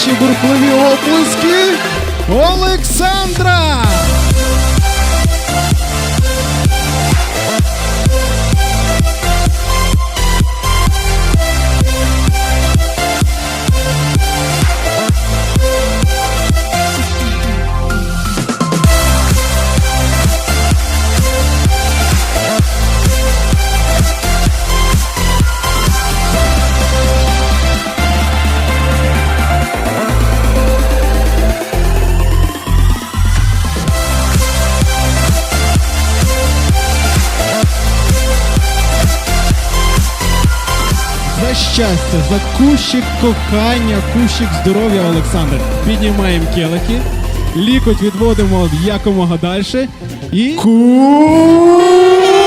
ваші бурхливі оплески Олександра! Щастя, за кущик кохання, кущик здоров'я, Олександр. Піднімаємо келихи, лікоть відводимо якомога далі. І. Кущ!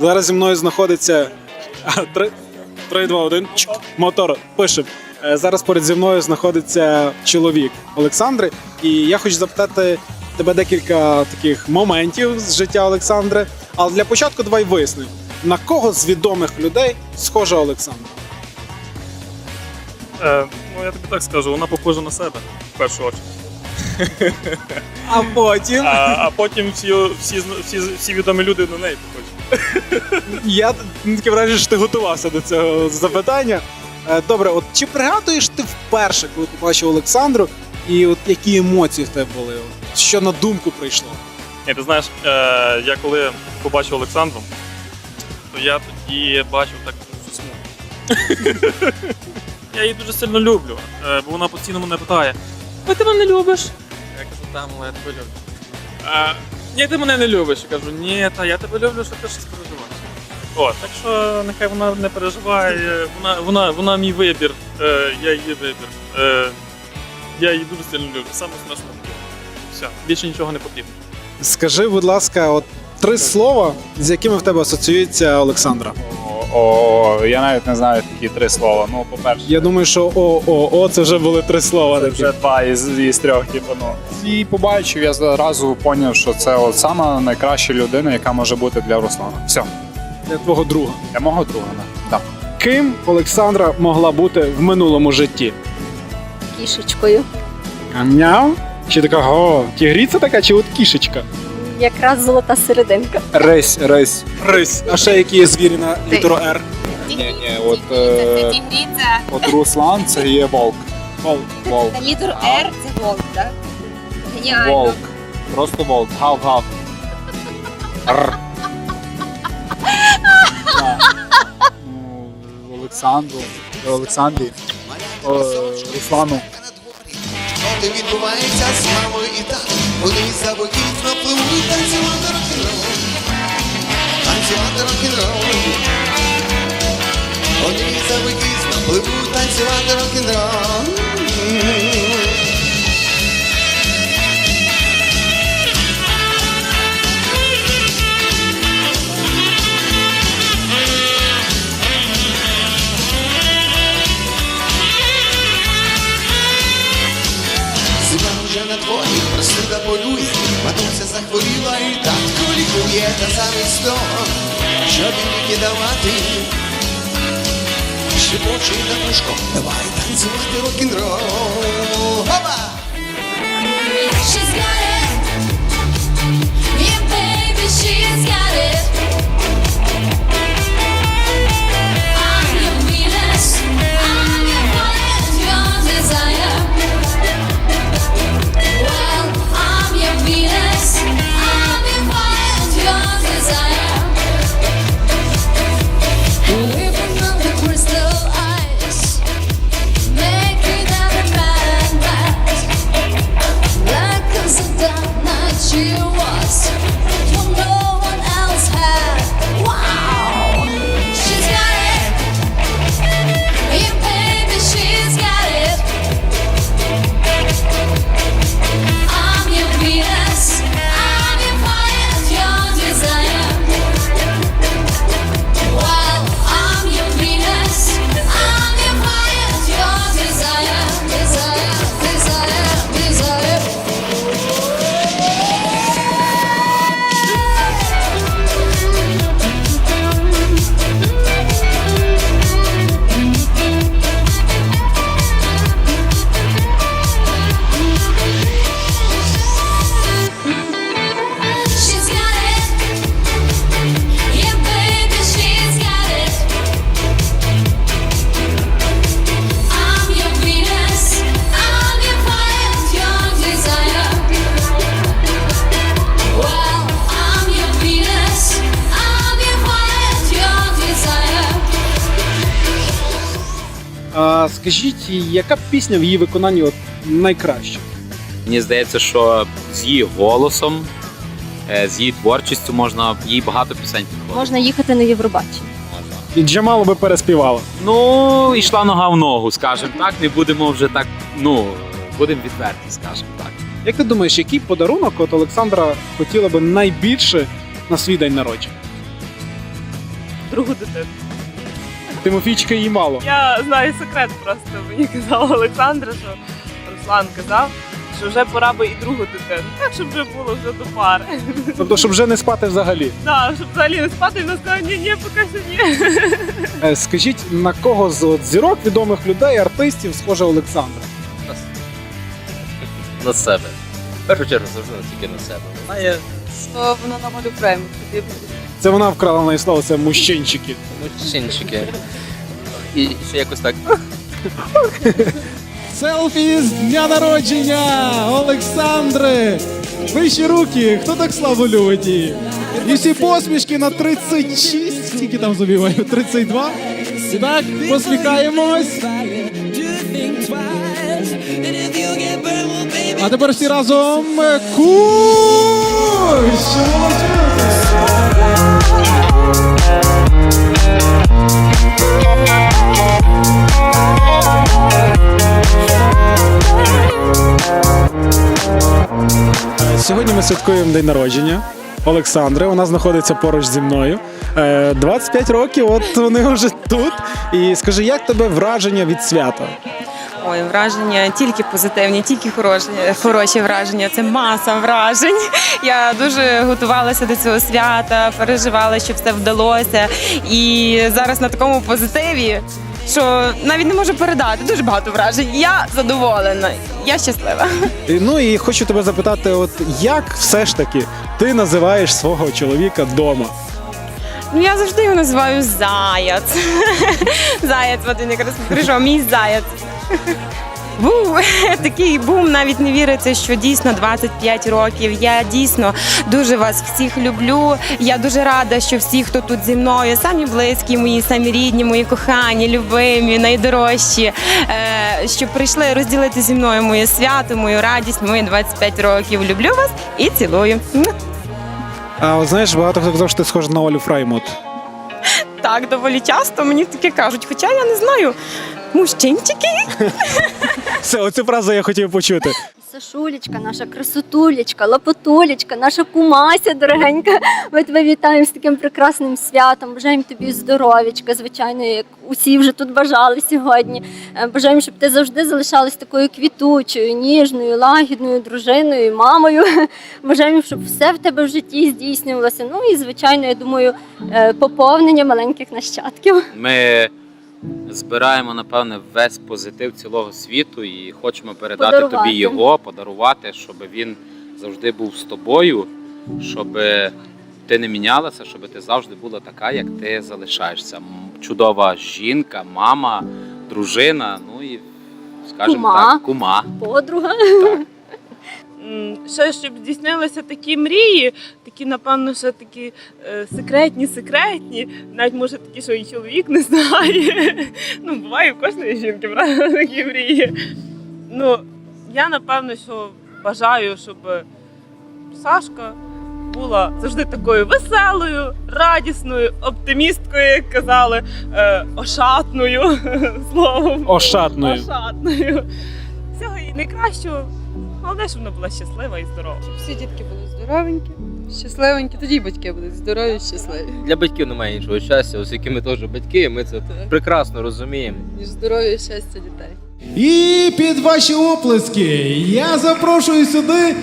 Зараз зі мною знаходиться 3, 3 2, 1, мотор. Пишем. Е, Зараз поряд зі мною знаходиться чоловік Олександри. І я хочу запитати тебе декілька таких моментів з життя Олександри. Але для початку давай вияснимо, на кого з відомих людей схожа Олександра? Е, ну, я тобі так скажу, вона похожа на себе в першу очередь. А потім А, а потім всі, всі, всі, всі відомі люди на неї похожі. Я таке враження, що ти готувався до цього запитання. Е, Добре, от чи пригадуєш ти вперше, коли побачив Олександру, і от які емоції в тебе були? От Що на думку прийшло? Ні, ти знаєш, е, я коли побачив Олександру, то я тоді бачив так смутно. я її дуже сильно люблю, е, бо вона постійно мене питає: А ти мене любиш? Я кажу, там, але я тебе люблю. Ні, ти мене не любиш. Я кажу, ні, та я тебе люблю, що ти щось переживаєш. О, так що нехай вона не переживає, вона, вона, вона мій вибір, е, я її вибір. Е, я її дуже сильно люблю, саме смішно. Все, більше нічого не потрібно. Скажи, будь ласка, от три слова, з якими в тебе асоціюється Олександра. О, я навіть не знаю такі три слова. Ну, по-перше, Я думаю, що о, о, о, це вже були три слова. такі. вже два із, із трьох, типу, ну. І побачив, я зразу зрозумів, що це от сама найкраща людина, яка може бути для Руслана. Все, Для твого друга. для мого друга. Да. Ким Олександра могла бути в минулому житті? кішечкою. Мяу? Чи така го? Тігріця така, чи от кішечка? Якраз золота серединка. Рись, рись. Рись. А ще які є звірі на літеру Р? Ні, ні, от, е, Тігріця. от Руслан це є волк. Волк. Волк. На літеру Р це волк, так? Геніально. Волк. Просто волк. Гав-гав. Р. Да. Ну, Олександру. Олександрі. О, Руслану. Що відбувається з мамою і татом? Вони за боків напливуть танцювати рок-н-рол, танцювати рок-н-рол. Вони за боків напливуть танцювати рок-н-рол. Та замість того, щоб їй давати. Шепоче на вушко, давай танцювати рок-н-рол. Скажіть, яка пісня в її виконанні от найкраща? Мені здається, що з її голосом, е, з її творчістю можна їй багато пісень підходить. Можна їхати на Євробачення. І Джамалу би переспівала. Ну, йшла нога в ногу, скажімо так. Не будемо вже так, ну, будемо відверті, скажімо так. Як ти думаєш, який подарунок от Олександра хотіла би найбільше на свій день народження? Другу дитину. Тимофійчика їй мало. Я знаю секрет просто. Мені казала Олександра, що Руслан казав, що вже пора би і другу дитину. Так, щоб вже було вже до пари. Тобто, щоб вже не спати взагалі. Так, щоб взагалі не спати, і вона сказала, ні, ні, поки що ні. Е, Скажіть, на кого з от зірок відомих людей, артистів схожа Олександра? на себе. В першу чергу завжди тільки на себе. Вона є То воно на малю прему. Це вона вкрала на слово, це мужчинчики. мужчинчики. І ще якось так Селфі з дня народження Олександри! Вищі руки, хто так славу любить її? І всі посмішки на 36, скільки там забиваю? 32. І так, посміхаємось. Тепер всі разом е, куш! Сьогодні ми святкуємо день народження Олександри. Вона знаходиться поруч зі мною. Е, 25 років, от вони вже тут. І скажи, як тебе враження від свята? Ой, враження тільки позитивні, тільки хороші, хороші враження. Це маса вражень. Я дуже готувалася до цього свята, переживала, щоб все вдалося. І зараз на такому позитиві, що навіть не можу передати. Дуже багато вражень. Я задоволена, я щаслива. Ну і хочу тебе запитати, от як все ж таки ти називаєш свого чоловіка вдома? Ну я завжди його називаю заяць. Заяць, от він якраз прийшов, мій заяць. Був такий бум, навіть не віриться, що дійсно 25 років. Я дійсно дуже вас всіх люблю. Я дуже рада, що всі, хто тут зі мною, самі близькі мої, самі рідні, мої кохані, любимі, найдорожчі, е, що прийшли розділити зі мною моє свято, мою радість, мої 25 років. Люблю вас і цілую. А от знаєш, багато хто казав, що ти схожа на Олю Фраймут. Так, доволі часто мені таке кажуть. Хоча я не знаю. Мужчинчики. Все, оцю фразу я хотів почути. Сашулечка, наша красотулечка, лапотулечка, наша кумася дорогенька. Ми тебе вітаємо з таким прекрасним святом. Бажаємо тобі здоров'ячка, звичайно, як усі вже тут бажали сьогодні. Е, Бажаємо, щоб ти завжди залишалась такою квітучою, ніжною, лагідною дружиною, мамою. Бажаємо, щоб все в тебе в житті здійснювалося. Ну і звичайно, я думаю, е, поповнення маленьких нащадків. Ми збираємо, напевне, весь позитив цілого світу і хочемо передати Подарувати. тобі його, подарувати, щоб він завжди був з тобою, щоб ти не мінялася, щоб ти завжди була така, як ти залишаєшся. Чудова жінка, мама, дружина, ну і скажімо Кума. так, кума. Подруга. Ще щоб здійснилися такі мрії, такі, напевно, ще такі е, секретні, секретні. Навіть може такі, що і чоловік не знає. Ну, буває у кожної жінки, правда, такі мрії. Ну, я напевно, що бажаю, щоб Сашка була завжди такою веселою, радісною, оптимісткою, як казали, е, ошатною словом. Ошатною. Ошатною. Всього їй найкращого. Головне, щоб вона була щаслива і здорова. Щоб Всі дітки були здоровенькі, щасливенькі, тоді й батьки будуть здорові і щасливі. Для батьків немає іншого щастя, оскільки ми теж батьки, ми це прекрасно розуміємо. Ніж здоров'я і щастя дітей. І під ваші оплески я запрошую сюди.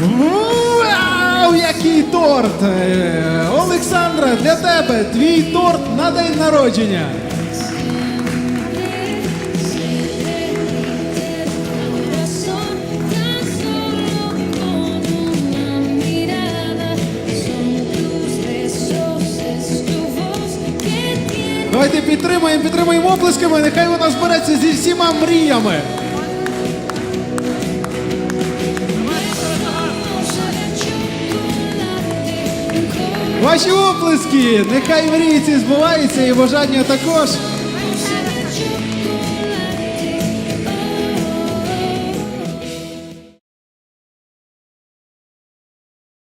Вау, який торт! Е, Олександра, для тебе твій торт на день народження. Підтримаємо, підтримаємо оплесками. Нехай вона збереться зі всіма мріями. Ваші оплески! Нехай мрії ці збуваються і бажання також.